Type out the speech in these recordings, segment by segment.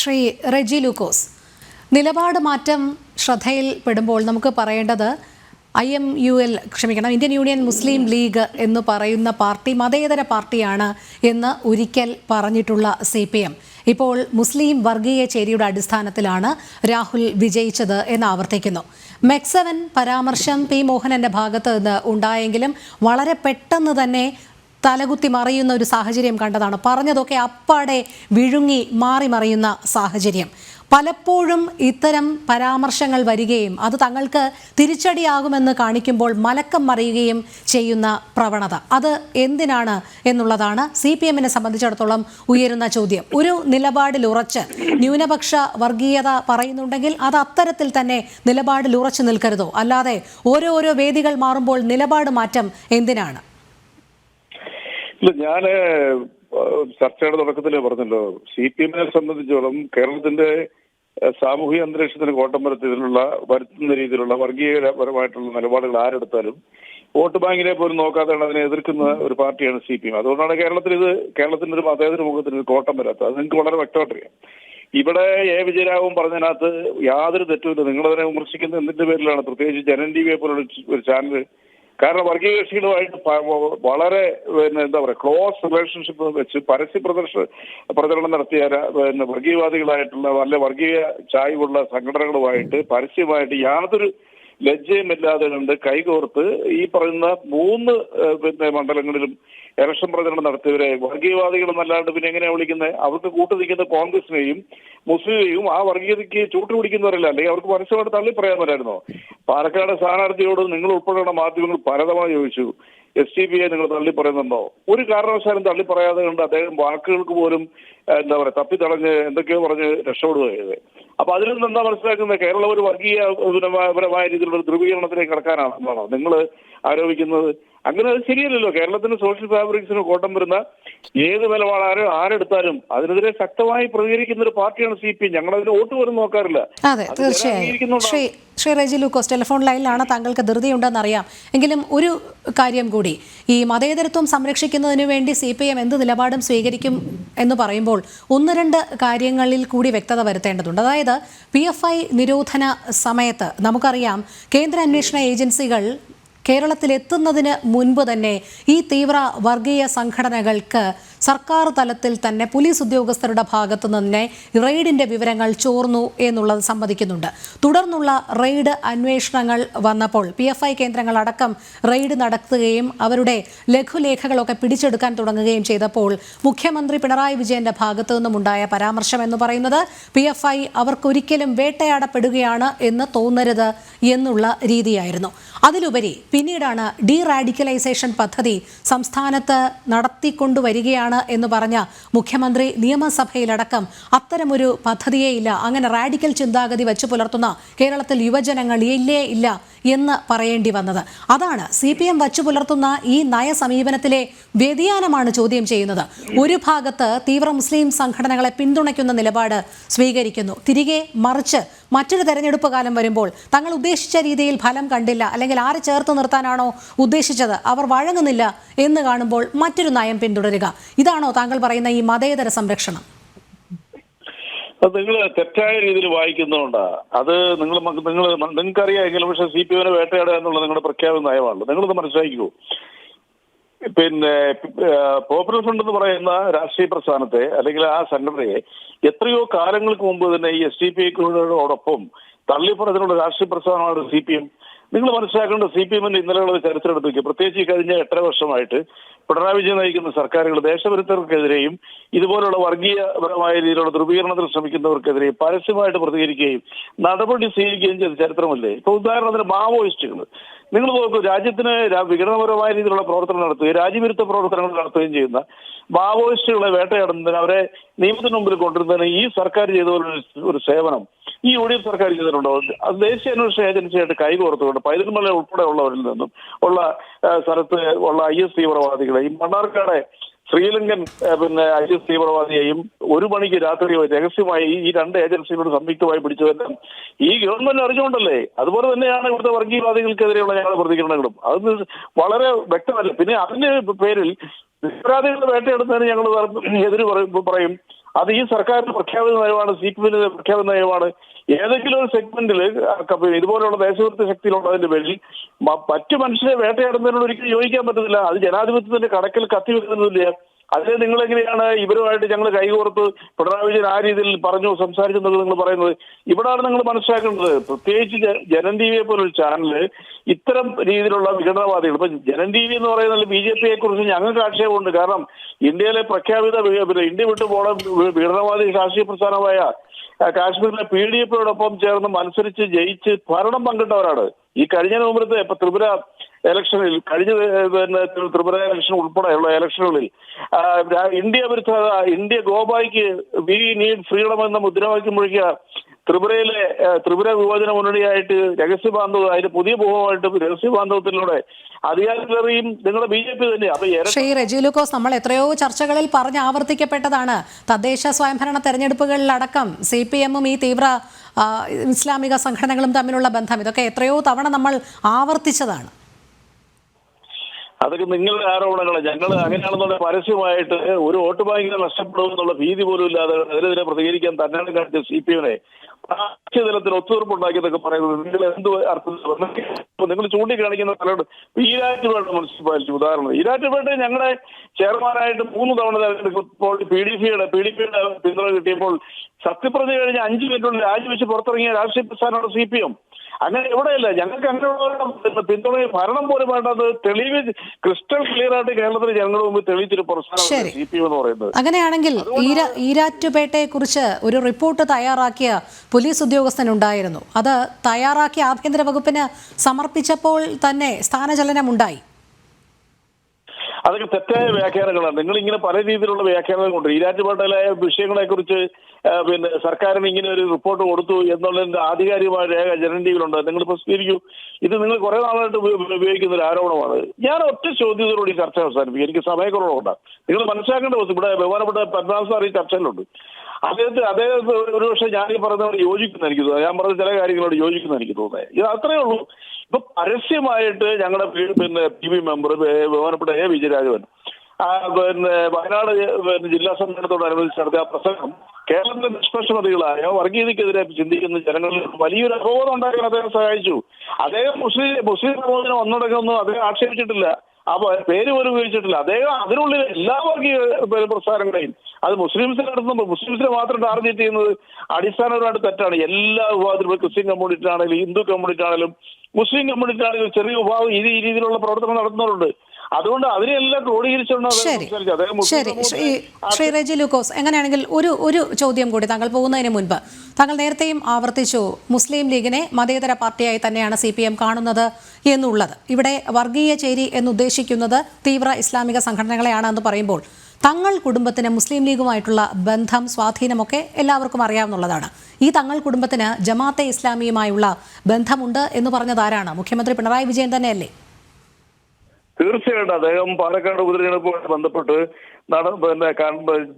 ശ്രീ റെജി ലൂക്കോസ്. നിലപാട് മാറ്റം ശ്രദ്ധയിൽപ്പെടുമ്പോൾ നമുക്ക് പറയേണ്ടത് ഐ എം യു എൽ ക്ഷമിക്കണം ഇന്ത്യൻ യൂണിയൻ മുസ്ലിം ലീഗ് എന്ന് പറയുന്ന പാർട്ടി മതേതര പാർട്ടിയാണ് എന്ന് ഒരിക്കൽ പറഞ്ഞിട്ടുള്ള സി പി എം. ഇപ്പോൾ മുസ്ലിം വർഗീയ ചേരിയുടെ അടിസ്ഥാനത്തിലാണ് രാഹുൽ വിജയിച്ചത് എന്ന് ആവർത്തിക്കുന്നു. മെക്സവൻ പരാമർശം പി മോഹനന്റെ ഭാഗത്ത് നിന്ന് ഉണ്ടായെങ്കിലും വളരെ പെട്ടെന്ന് തന്നെ തലകുത്തി മറിയുന്ന ഒരു സാഹചര്യം കണ്ടതാണ്. പറഞ്ഞതൊക്കെ അപ്പാടെ വിഴുങ്ങി മാറി മറിയുന്ന സാഹചര്യം. പലപ്പോഴും ഇത്തരം പരാമർശങ്ങൾ വരികയും അത് തങ്ങൾക്ക് തിരിച്ചടിയാകുമെന്ന് കാണിക്കുമ്പോൾ മലക്കം മറിയുകയും ചെയ്യുന്ന പ്രവണത. അത് എന്തിനാണ് എന്നുള്ളതാണ് സി പി എമ്മിനെ സംബന്ധിച്ചിടത്തോളം ഉയരുന്ന ചോദ്യം. ഒരു നിലപാടിൽ ഉറച്ച് ന്യൂനപക്ഷ വർഗീയത പറയുന്നുണ്ടെങ്കിൽ അത് അത്തരത്തിൽ തന്നെ നിലപാടിൽ ഉറച്ചു നിൽക്കരുതോ? അല്ലാതെ ഓരോരോ വേദികൾ മാറുമ്പോൾ നിലപാട് മാറ്റം എന്തിനാണ്? ഇല്ല ഞാൻ ചർച്ചയുടെ തുടക്കത്തിൽ പറഞ്ഞല്ലോ. സി പി എമ്മിനെ സംബന്ധിച്ചോളം കേരളത്തിന്റെ സാമൂഹിക അന്തരീക്ഷത്തിന് കോട്ടം വരുത്തിയതിലുള്ള വരുത്തുന്ന രീതിയിലുള്ള വർഗീയപരമായിട്ടുള്ള നിലപാടുകൾ ആരെടുത്താലും വോട്ട് ബാങ്കിനെ പോലും നോക്കാതെ അതിനെ എതിർക്കുന്ന ഒരു പാർട്ടിയാണ് സി പി എം. അതുകൊണ്ടാണ് കേരളത്തിൽ ഇത് കേരളത്തിന്റെ ഒരു മതേതര മുഖത്തിന് ഒരു കോട്ടം വരാത്തത്. അത് നിങ്ങൾക്ക് വളരെ വ്യക്തമായിട്ടറിയാം. ഇവിടെ എ. വിജയരാഘവൻ പറഞ്ഞതിനകത്ത് യാതൊരു തെറ്റുമില്ല. നിങ്ങളതിനെ വിമർശിക്കുന്ന എന്തിന്റെ പേരിലാണ്? പ്രത്യേകിച്ച് ജനൻ ടി വിയെ പോലുള്ള ഒരു ചാനൽ കാരണം വർഗീയ കക്ഷികളുമായിട്ട് വളരെ പിന്നെ എന്താ പറയുക ക്ലോസ് റിലേഷൻഷിപ്പ് വെച്ച് പരസ്യ പ്രദർശന പ്രചരണം നടത്തിയ പിന്നെ വർഗീയവാദികളായിട്ടുള്ള നല്ല വർഗീയ ചായ്വുള്ള സംഘടനകളുമായിട്ട് പരസ്യമായിട്ട് യാതൊരു ലജ്ജയുമില്ലാതെ കണ്ട് കൈകോർത്ത് ഈ പറയുന്ന മൂന്ന് പിന്നെ മണ്ഡലങ്ങളിലും ഇലക്ഷൻ പ്രചരണം നടത്തിയവരെ വർഗീയവാദികളെന്നല്ലാണ്ട് പിന്നെ എങ്ങനെയാണ് വിളിക്കുന്നത് അവർക്ക് കൂട്ടു നിൽക്കുന്ന കോൺഗ്രസിനെയും മുസ്ലിമെയും ആ വർഗീയതയ്ക്ക് ചൂട്ട് പിടിക്കുന്നവരല്ല. അല്ലെങ്കിൽ അവർക്ക് പരസ്യമായിട്ട് തള്ളി പറയാൻ പാലക്കാട് സ്ഥാനാർത്ഥിയോട് നിങ്ങൾ ഉൾപ്പെടെയുള്ള മാധ്യമങ്ങൾ പലതവണ ചോദിച്ചു എസ് ടി പിയെ നിങ്ങൾ തള്ളി പറയുന്നുണ്ടോ? ഒരു കാരണവശാലും തള്ളി പറയാതെ കണ്ട് അദ്ദേഹം വാക്കുകൾക്ക് പോലും എന്താ പറയുക തപ്പിത്തടഞ്ഞ് എന്തൊക്കെയോ പറഞ്ഞ് രക്ഷപ്പെടുകയത് അപ്പൊ അതിൽ നിന്ന് എന്താ മനസ്സിലാക്കുന്നത്? കേരളം ഒരു വർഗീയ പരമായ- പരമായ രീതിയിലുള്ള ഒരു ധ്രുവീകരണത്തിലേക്ക് കടക്കാനാണെന്നാണോ നിങ്ങൾ ആരോപിക്കുന്നത്? അങ്ങനെ അത് ശരിയല്ലല്ലോ. കേരളത്തിന് സോഷ്യൽ ഫാബ്രിക്സിന് കോട്ടം വരുന്ന ഏത് നിലപാടാരും ആരെടുത്താലും അതിനെതിരെ ശക്തമായി പ്രതികരിക്കുന്ന ഒരു പാർട്ടിയാണ് സി പി. എം ഞങ്ങൾ അതിന് വോട്ട് പോലും നോക്കാറില്ല. അതെ തീർച്ചയായും. ശ്രീ ശ്രീ റെജി ലൂക്കോസ് ടെലിഫോൺ ലൈനിലാണ് താങ്കൾക്ക് ധൃതിയുണ്ടെന്ന് അറിയാം എങ്കിലും ഒരു കാര്യം കൂടി ഈ മതേതരത്വം സംരക്ഷിക്കുന്നതിന് വേണ്ടി സി പി എം എന്ത് നിലപാടും സ്വീകരിക്കും എന്ന് പറയുമ്പോൾ ഒന്ന് രണ്ട് കാര്യങ്ങളിൽ കൂടി വ്യക്തത വരുത്തേണ്ടതുണ്ട്. അതായത് പി എഫ് ഐ നിരോധന സമയത്ത് നമുക്കറിയാം കേന്ദ്ര അന്വേഷണ ഏജൻസികൾ കേരളത്തിലെത്തുന്നതിന് മുൻപ് തന്നെ ഈ തീവ്ര വർഗീയ സംഘടനകൾക്ക് സർക്കാർ തലത്തിൽ തന്നെ പോലീസ് ഉദ്യോഗസ്ഥരുടെ ഭാഗത്തു തന്നെ റെയ്ഡിന്റെ വിവരങ്ങൾ ചോർന്നു എന്നുള്ളത് സമ്മതിക്കുന്നുണ്ട് തുടർന്നുള്ള റെയ്ഡ് അന്വേഷണങ്ങൾ വന്നപ്പോൾ പി എഫ് ഐ കേന്ദ്രങ്ങൾ അടക്കം റെയ്ഡ് നടത്തുകയും അവരുടെ ലഘുലേഖകളൊക്കെ പിടിച്ചെടുക്കാൻ തുടങ്ങുകയും ചെയ്തപ്പോൾ മുഖ്യമന്ത്രി പിണറായി വിജയന്റെ ഭാഗത്തു നിന്നുമുണ്ടായ പരാമർശം എന്ന് പറയുന്നത് പി എഫ് ഐ അവർക്കൊരിക്കലും വേട്ടയാടപ്പെടുകയാണ് എന്ന് തോന്നരുത് എന്നുള്ള രീതിയായിരുന്നു. അതിലുപരി പിന്നീടാണ് ഡി റാഡിക്കലൈസേഷൻ പദ്ധതി സംസ്ഥാനത്ത് നടത്തിക്കൊണ്ടുവരികയാണ് എന്ന് പറഞ്ഞ മുഖ്യമന്ത്രി നിയമസഭയിലടക്കം അത്തരമൊരു പദ്ധതിയേ ഇല്ല. അങ്ങനെ റാഡിക്കൽ ചിന്താഗതി വെച്ച് പുലർത്തുന്ന കേരളത്തിൽ യുവജനങ്ങൾ ഇല്ലേ ഇല്ല എന്ന് പറയേണ്ടി വന്നത്. അതാണ് സി പി എം വച്ചു പുലർത്തുന്ന ഈ നയസമീപനത്തിലെ വ്യതിയാനമാണ് ചോദ്യം ചെയ്യുന്നത്. ഒരു ഭാഗത്ത് തീവ്ര മുസ്ലിം സംഘടനകളെ പിന്തുണയ്ക്കുന്ന നിലപാട് സ്വീകരിക്കുന്നു. തിരികെ മറിച്ച് മറ്റൊരു തെരഞ്ഞെടുപ്പ് കാലം വരുമ്പോൾ തങ്ങൾ ഉദ്ദേശിച്ച രീതിയിൽ ഫലം കണ്ടില്ല അല്ലെങ്കിൽ ആരെ ചേർത്ത് നിർത്താനാണോ ഉദ്ദേശിച്ചത് അവർ വഴങ്ങുന്നില്ല എന്ന് കാണുമ്പോൾ മറ്റൊരു നയം പിന്തുടരുക. ഇതാണോ താങ്കൾ പറയുന്ന ഈ മതേതര സംരക്ഷണം? അത് നിങ്ങൾ തെറ്റായ രീതിയിൽ വായിക്കുന്നതുകൊണ്ടാ. അത് നിങ്ങൾ നിങ്ങൾ നിങ്ങൾക്കറിയാമെങ്കിലും പക്ഷെ സി പി എമ്മിനെ വേട്ടയാടുക എന്നുള്ള നിങ്ങളുടെ പ്രഖ്യാപന നയമാണല്ലോ. നിങ്ങളത് മനസ്സിലാക്കിക്കോ. പിന്നെ പോപ്പുലർ ഫ്രണ്ട് എന്ന് പറയുന്ന രാഷ്ട്രീയ പ്രസ്ഥാനത്തെ അല്ലെങ്കിൽ ആ സംഘടനയെ എത്രയോ കാലങ്ങൾക്ക് മുമ്പ് തന്നെ ഈ എസ് ഡി പി ഐക്കോടൊപ്പം തള്ളിപ്പറഞ്ഞിട്ടുള്ള രാഷ്ട്രീയ പ്രസ്ഥാനമാണ് സി പി എം നിങ്ങൾ മനസ്സിലാക്കേണ്ട സി പി എമ്മിന്റെ ഇന്നലെയുള്ള ചരിത്രം എടുത്ത് നോക്കുക പ്രത്യേകിച്ച് കഴിഞ്ഞ എട്ടര വർഷമായിട്ട് പിണറായി വിജയൻ നയിക്കുന്ന സർക്കാരുകൾ ദേശവിരുദ്ധർക്കെതിരെയും ഇതുപോലുള്ള വർഗീയപരമായ രീതിയിലുള്ള ധ്രുവീകരണത്തിൽ ശ്രമിക്കുന്നവർക്കെതിരെയും പരസ്യമായിട്ട് പ്രതികരിക്കുകയും നടപടി സ്വീകരിക്കുകയും ചെയ്ത ചരിത്രമല്ലേ? ഇപ്പൊ ഉദാഹരണത്തിന് മാവോയിസ്റ്റുകൾ നിങ്ങൾ നോക്കൂ രാജ്യത്തിന് വിഘടനപരമായ രീതിയിലുള്ള പ്രവർത്തനം നടത്തുകയും രാജ്യവിരുദ്ധ പ്രവർത്തനങ്ങൾ നടത്തുകയും ചെയ്യുന്ന മാവോയിസ്റ്റുകളെ വേട്ടയാടുന്നതിന് അവരെ നിയമത്തിന് മുമ്പിൽ കൊണ്ടുവരുന്നതിന് ഈ സർക്കാർ ചെയ്ത ഒരു സേവനം ഈ യു ഡി എഫ് സർക്കാർ ചെയ്തിട്ടുണ്ടോ? അത് ദേശീയ അന്വേഷണ ഏജൻസിയായിട്ട് കൈകോർത്തുകൊണ്ട് പൈതൽമല ഉൾപ്പെടെ ഉള്ളവരിൽ നിന്നും ഉള്ള സ്ഥലത്ത് ഉള്ള ഐ എസ് തീവ്രവാദികളെ ഈ മണ്ണാർക്കാട് ശ്രീലങ്കൻ പിന്നെ ഐ എസ് തീവ്രവാദിയെയും ഒരു മണിക്ക് രാത്രി രഹസ്യമായി ഈ രണ്ട് ഏജൻസികളോട് സംയുക്തമായി പിടിച്ചതെല്ലാം ഈ ഗവൺമെന്റ് അറിഞ്ഞുകൊണ്ടല്ലേ? അതുപോലെ തന്നെയാണ് ഇവിടുത്തെ വർഗീയവാദികൾക്കെതിരെയുള്ള ഞങ്ങളുടെ പ്രതികരണങ്ങളും. അത് വളരെ വ്യക്തമല്ല. പിന്നെ അതിന്റെ പേരിൽ നിരപരാധികളെ വേട്ടയെടുത്തതിന് ഞങ്ങൾ എതിര് പറയും അത് ഈ സർക്കാരിന്റെ പ്രഖ്യാപിത നയമാണ് സി പി എമ്മിന്റെ പ്രഖ്യാപിത നയമാണ്. ഏതെങ്കിലും ഒരു സെഗ്മെന്റിൽ ഇതുപോലെയുള്ള ദേശവിരുദ്ധ ശക്തിയിലുള്ളതിന്റെ പേരിൽ മറ്റു മനുഷ്യരെ വേട്ടയാടുന്നതിനോട് ഒരിക്കലും യോജിക്കാൻ പറ്റത്തില്ല. അത് ജനാധിപത്യത്തിന്റെ കടക്കിൽ കത്തി വെക്കുന്നില്ല അതിന് നിങ്ങൾ എങ്ങനെയാണ് ഇവരുമായിട്ട് ഞങ്ങൾ കൈകോർത്ത് പിണറായി വിജയൻ ആ രീതിയിൽ പറഞ്ഞു സംസാരിച്ചെന്നൊക്കെ നിങ്ങൾ പറയുന്നത്. ഇവിടാണ് നിങ്ങൾ മനസ്സിലാക്കേണ്ടത്. പ്രത്യേകിച്ച് ജനം ടി വിയെ പോലൊരു ചാനൽ ഇത്തരം രീതിയിലുള്ള വിഘടനവാദികൾ. ഇപ്പൊ ജനം ടി വി എന്ന് പറയുന്നത് ബി ജെ പിയെ കുറിച്ച് ഞങ്ങൾക്ക് ആക്ഷേപമുണ്ട്. കാരണം ഇന്ത്യയിലെ പ്രഖ്യാപിത ഇന്ത്യ വിട്ടു വിഘടനവാദി രാഷ്ട്രീയ പ്രസ്ഥാനമായ കാശ്മീരിലെ പി ഡി എഫിനോടൊപ്പം ചേർന്ന് മത്സരിച്ച് ജയിച്ച് ഭരണം പങ്കിട്ടവരാണ്. ഈ കഴിഞ്ഞ നവംബരത്തെ ഇപ്പൊ ത്രിപുര ഇലക്ഷനിൽ കഴിഞ്ഞ പിന്നെ ത്രിപുര ഇലക്ഷൻ ഉൾപ്പെടെയുള്ള ഇലക്ഷനുകളിൽ ഇന്ത്യ വിരുദ്ധ ഇന്ത്യ ഗോബായിക്ക് വി നീഡ് ഫ്രീഡം എന്ന മുദ്രാവാക്യം മുഴക്കിയ ത്രിപുരയിലെ ത്രിപുര വിഭജന മുന്നണിയായിട്ട് രഹസ്യ ബാന്ധവം അതിന്റെ പുതിയ മുഖമായിട്ട് രഹസ്യ ബാന്ധവത്തിലൂടെ അധികാരത്തിലേറിയും നിങ്ങളുടെ ബി ജെ പി തന്നെ. അപ്പൊ ഇരട്ട ശ്രീ നമ്മൾ എത്രയോ ചർച്ചകളിൽ പറഞ്ഞ് ആവർത്തിക്കപ്പെട്ടതാണ്. തദ്ദേശ സ്വയംഭരണ തെരഞ്ഞെടുപ്പുകളിലടക്കം സി പി എമ്മും ഈ തീവ്ര ഇസ്ലാമിക സംഘടനകളും തമ്മിലുള്ള ബന്ധം. ഇതൊക്കെ എത്രയോ തവണ നമ്മൾ ആവർത്തിച്ചതാണ്. അതൊക്കെ നിങ്ങളുടെ ആരോപണങ്ങൾ ഞങ്ങൾ അങ്ങനെയാണെന്നുള്ള പരസ്യമായിട്ട് ഒരു വോട്ട് ബാങ്കിനെ നഷ്ടപ്പെടും എന്നുള്ള ഭീതി പോലും ഇല്ലാതെ അതിനെതിരെ പ്രതികരിക്കാൻ തന്നെയാണ് കാണിച്ച സി പി എമ്മിനെ. തലത്തിൽ ഒത്തുതീർപ്പുണ്ടാക്കിയെന്നൊക്കെ പറയുന്നത് നിങ്ങൾ എന്ത് അർത്ഥത്തിൽ നിങ്ങൾ ചൂണ്ടിക്കാണിക്കുന്ന ഇപ്പൊ ഈരാറ്റുപേട്ട മുനിസിപ്പാലിറ്റി ഉദാഹരണം. ഈരാറ്റുപേട്ട ഞങ്ങളുടെ ചെയർമാനായിട്ട് മൂന്ന് തവണ തെരഞ്ഞെടുക്കുമ്പോൾ പി ഡി പിയുടെ പി ഡി പിയുടെ പിന്തുണ കിട്ടിയപ്പോൾ സത്യപ്രതിജ്ഞ കഴിഞ്ഞ് അഞ്ചു മിനിറ്റുള്ളിൽ രാജിവെച്ച് പുറത്തിറങ്ങിയ രാഷ്ട്രീയ പ്രസ്ഥാനമാണ് സി പി എം അങ്ങനെ എവിടെയല്ല ഞങ്ങൾക്ക് അങ്ങനെയുള്ള പിന്തുണ ഭരണം പോലും വേണ്ടത് തെളിവ് ക്രിസ്റ്റൽ ക്ലിയർ ആയിട്ട് കേരളത്തിലെ ജനങ്ങളുടെ മുമ്പ് തെളിയിച്ചൊരു പ്രസ്ഥാനമാണ്. സി പി എം എന്ന് പറയുന്നത്. അങ്ങനെയാണെങ്കിൽ ഈര ഈരാറ്റുപേട്ടയെ കുറിച്ച് ഒരു റിപ്പോർട്ട് തയ്യാറാക്കിയ പോലീസ് ഉദ്യോഗസ്ഥൻ ഉണ്ടായിരുന്നു. അത് തയ്യാറാക്കിയ ആഭ്യന്തര വകുപ്പിന് സമർപ്പിച്ചപ്പോൾ തന്നെ സ്ഥാനചലനം ഉണ്ടായി അതൊക്കെ തെറ്റായ വ്യാഖ്യാനങ്ങളാണ്. നിങ്ങൾ ഇങ്ങനെ പല രീതിയിലുള്ള വ്യാഖ്യാനങ്ങൾ കൊണ്ട് ഈരാറ്റുപേട്ടയിലെ വിഷയങ്ങളെ കുറിച്ച് പിന്നെ സർക്കാരിന് ഇങ്ങനെ ഒരു റിപ്പോർട്ട് കൊടുത്തു എന്നുള്ളതിന്റെ ആധികാരികമായ രേഖ ജനന്റീവിലുണ്ട് നിങ്ങൾ പ്രസിദ്ധീകരിക്കൂ. ഇത് നിങ്ങൾ കുറെ നാളായിട്ട് ഉപയോഗിക്കുന്ന ഒരു ആരോപണമാണ്. ഞാൻ ഒറ്റ ചോദ്യത്തോടുകൂടി ചർച്ച അവസാനിപ്പിക്കും. എനിക്ക് സമയക്കുറവുണ്ട് നിങ്ങൾ മനസ്സിലാക്കേണ്ട വസ്തു ഇവിടെ ബഹുമാനപ്പെട്ട പത്മനാഭ സാർ ഈ ചർച്ചയിലുണ്ട്. അദ്ദേഹത്തെ അദ്ദേഹത്തെ ഒരു പക്ഷേ ഞാൻ ഈ പറഞ്ഞവരോട് യോജിക്കുന്ന എനിക്ക് തോന്നുന്നത് ഞാൻ പറഞ്ഞ ചില കാര്യങ്ങളോട് യോജിക്കുന്ന എനിക്ക് തോന്നുന്നത് ഇത് അത്രയേ ഉള്ളൂ. ഇപ്പൊ പരസ്യമായിട്ട് ഞങ്ങളുടെ പിന്നെ പി ബി മെമ്പർ ബഹുമാനപ്പെട്ട എ വിജയരാഘവൻ. പിന്നെ വയനാട് പിന്നെ ജില്ലാ സമ്മേളനത്തോടനുബന്ധിച്ച് നടത്തിയ പ്രസംഗം കേരളത്തിലെ നിഷ്പക്ഷമതികളായ വർഗീയതക്കെതിരെ ചിന്തിക്കുന്ന ജനങ്ങളിൽ വലിയൊരു അപബോധം ഉണ്ടാക്കാൻ അദ്ദേഹം സഹായിച്ചു. അദ്ദേഹം മുസ്ലിം മുസ്ലിം സമൂഹത്തിന് ഒന്നടങ്കമൊന്നും അദ്ദേഹം ആക്ഷേപിച്ചിട്ടില്ല. ആ പ- പേര് പോലും ഉപയോഗിച്ചിട്ടില്ല. അദ്ദേഹം അതിനുള്ളിൽ എല്ലാ വർഗീയ പ്രസ്ഥാനങ്ങളെയും അത് മുസ്ലിംസിനെ നടത്തുമ്പോൾ മുസ്ലിംസിനെ മാത്രം ടാർഗറ്റ് ചെയ്യുന്നത് അടിസ്ഥാനപരമായിട്ട് തെറ്റാണ്. എല്ലാ വിഭാഗത്തിലും ക്രിസ്ത്യൻ കമ്മ്യൂണിറ്റി ആണെങ്കിലും ഹിന്ദു കമ്മ്യൂണിറ്റി ആണെങ്കിലും മുസ്ലിം കമ്മ്യൂണിറ്റി ആണെങ്കിലും ചെറിയ വിഭാഗം ഈ രീതിയിലുള്ള പ്രവർത്തനം നടത്തുന്നവരുണ്ട്. അതുകൊണ്ട് അതിനെല്ലാം ക്രോഡീകരിച്ചുകൊണ്ട് ശരി. ശരി. റെജി ലൂക്കോസ് എങ്ങനെയാണെങ്കിൽ ഒരു ഒരു ചോദ്യം കൂടി താങ്കൾ പോകുന്നതിന് മുൻപ്. താങ്കൾ നേരത്തെയും ആവർത്തിച്ചു മുസ്ലിം ലീഗിനെ മതേതര പാർട്ടിയായി തന്നെയാണ് സി പി എം കാണുന്നത് എന്നുള്ളത്. ഇവിടെ വർഗീയ ചേരി എന്നുദ്ദേശിക്കുന്നത് തീവ്ര ഇസ്ലാമിക സംഘടനകളെയാണ് എന്ന് പറയുമ്പോൾ തങ്ങൾ കുടുംബത്തിന് മുസ്ലിം ലീഗുമായിട്ടുള്ള ബന്ധം സ്വാധീനമൊക്കെ എല്ലാവർക്കും അറിയാവുന്നതാണ് ഈ തങ്ങൾ കുടുംബത്തിന് ജമാഅത്തെ ഇസ്ലാമിയുമായുള്ള ബന്ധമുണ്ട് എന്ന് പറഞ്ഞതാരാണ് മുഖ്യമന്ത്രി പിണറായി വിജയൻ തന്നെയല്ലേ? തീർച്ചയായിട്ടും അദ്ദേഹം പാലക്കാട് ഉപതെരഞ്ഞെടുപ്പുമായി ബന്ധപ്പെട്ട് നട പിന്നെ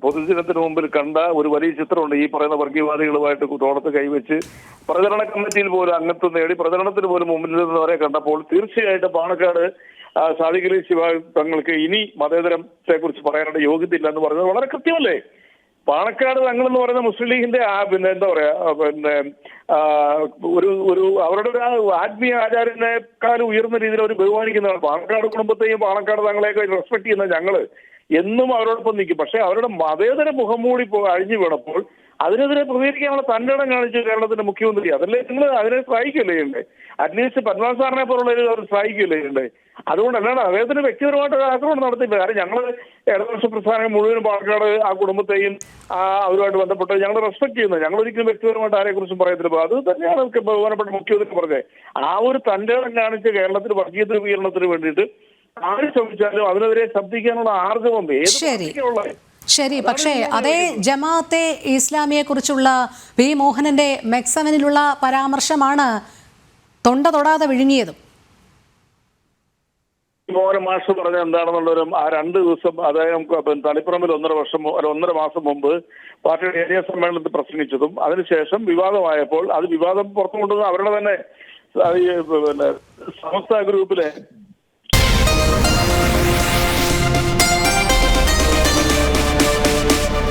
പൊതുജനത്തിന് മുമ്പിൽ കണ്ട ഒരു വലിയ ചിത്രമുണ്ട്. ഈ പറയുന്ന വർഗീയവാദികളുമായിട്ട് തോടത്ത് കൈവച്ച് പ്രചരണ കമ്മിറ്റിയിൽ പോലും അംഗത്വം നേടി പ്രചരണത്തിന് പോലും മുമ്പിൽ നിന്നവരെ കണ്ടപ്പോൾ തീർച്ചയായിട്ടും പാലക്കാട് ആ, സാദിഖ് ശിവ തങ്ങൾക്ക് ഇനി മതേതരത്തെ കുറിച്ച് പറയാനുള്ള യോഗ്യത ഇല്ല എന്ന് പറഞ്ഞത് വളരെ കൃത്യമല്ലേ? പാണക്കാട് തങ്ങൾ എന്ന് പറയുന്ന മുസ്ലിം ലീഗിന്റെ ആ പിന്നെ എന്താ പറയാ പിന്നെ ഒരു ഒരു അവരുടെ ഒരു ആത്മീയ ആചാരനേക്കാൾ ഉയർന്ന രീതിയിൽ അവർ ബഹുമാനിക്കുന്നതാണ്. പാണക്കാട് കുടുംബത്തെയും പാണക്കാട് തങ്ങളെയൊക്കെ റെസ്പെക്ട് ചെയ്യുന്ന ഞങ്ങൾ എന്നും അവരോടൊപ്പം നിൽക്കും. പക്ഷെ അവരുടെ മതേതര മുഖംമൂടി അഴിഞ്ഞു വീണപ്പോൾ അതിനെതിരെ പ്രതികരിക്കാനുള്ള തന്റെ ഇടം കാണിച്ചു കേരളത്തിന്റെ മുഖ്യമന്ത്രി. അതല്ലേ നിങ്ങൾ അതിനെ സഹായിക്കല്ലേ ഉണ്ടേ അറ്റ്ലീസ്റ്റ് പത്മനാഭ സാറിനെ പോലുള്ളവർ അവർ സഹായിക്കല്ലേ ഉണ്ട് അതുകൊണ്ട് അല്ലാണ്ട് അദ്ദേഹത്തിന് വ്യക്തിപരമായിട്ട് ഒരു ആക്രമണം നടത്തിയില്ല കാരണം ഞങ്ങൾ ഇടതുപക്ഷ പ്രസ്ഥാനം മുഴുവനും പാലക്കാട് ആ കുടുംബത്തെയും ആ അവരുമായിട്ട് ബന്ധപ്പെട്ട് ഞങ്ങൾ റെസ്പെക്ട് ചെയ്യുന്നത് ഞങ്ങൾ ഒരിക്കലും വ്യക്തിപരമായിട്ട് ആരെ കുറിച്ചും പറയത്തില്ല അത് തന്നെയാണ് ബഹുമാനപ്പെട്ട മുഖ്യമന്ത്രി പറഞ്ഞത്. ആ ഒരു തന്റെ ഇടം കാണിച്ച് കേരളത്തിൽ വർഗീയ ധ്രുവീകരണത്തിന് വേണ്ടിയിട്ട് ആര് ശ്രമിച്ചാലും അതിനെതിരെ ശബ്ദിക്കാനുള്ള ആർജവം ഏത് ശരി. പക്ഷേ അതേ ജമാഅത്തെ ഇസ്ലാമിയെ കുറിച്ചുള്ള പി മോഹനന്റെ മെക്സവനിലുള്ള പരാമർശമാണ് തൊണ്ട തൊടാതെ വിഴുങ്ങിയതും മോഹൻ മാഷ് പറഞ്ഞ എന്താണെന്നുള്ളൊരു ആ രണ്ട് ദിവസം അദ്ദേഹം പിന്നെ തളിപ്പറമ്പിൽ ഒന്നര വർഷം ഒന്നര മാസം മുമ്പ് പാർട്ടിയുടെ ഏരിയ സമ്മേളനത്തിൽ പ്രസംഗിച്ചതും അതിനുശേഷം വിവാദമായപ്പോൾ അത് വിവാദം പുറത്തു കൊണ്ടുവന്ന അവരുടെ തന്നെ പിന്നെ സമസ്ത ഗ്രൂപ്പിലെ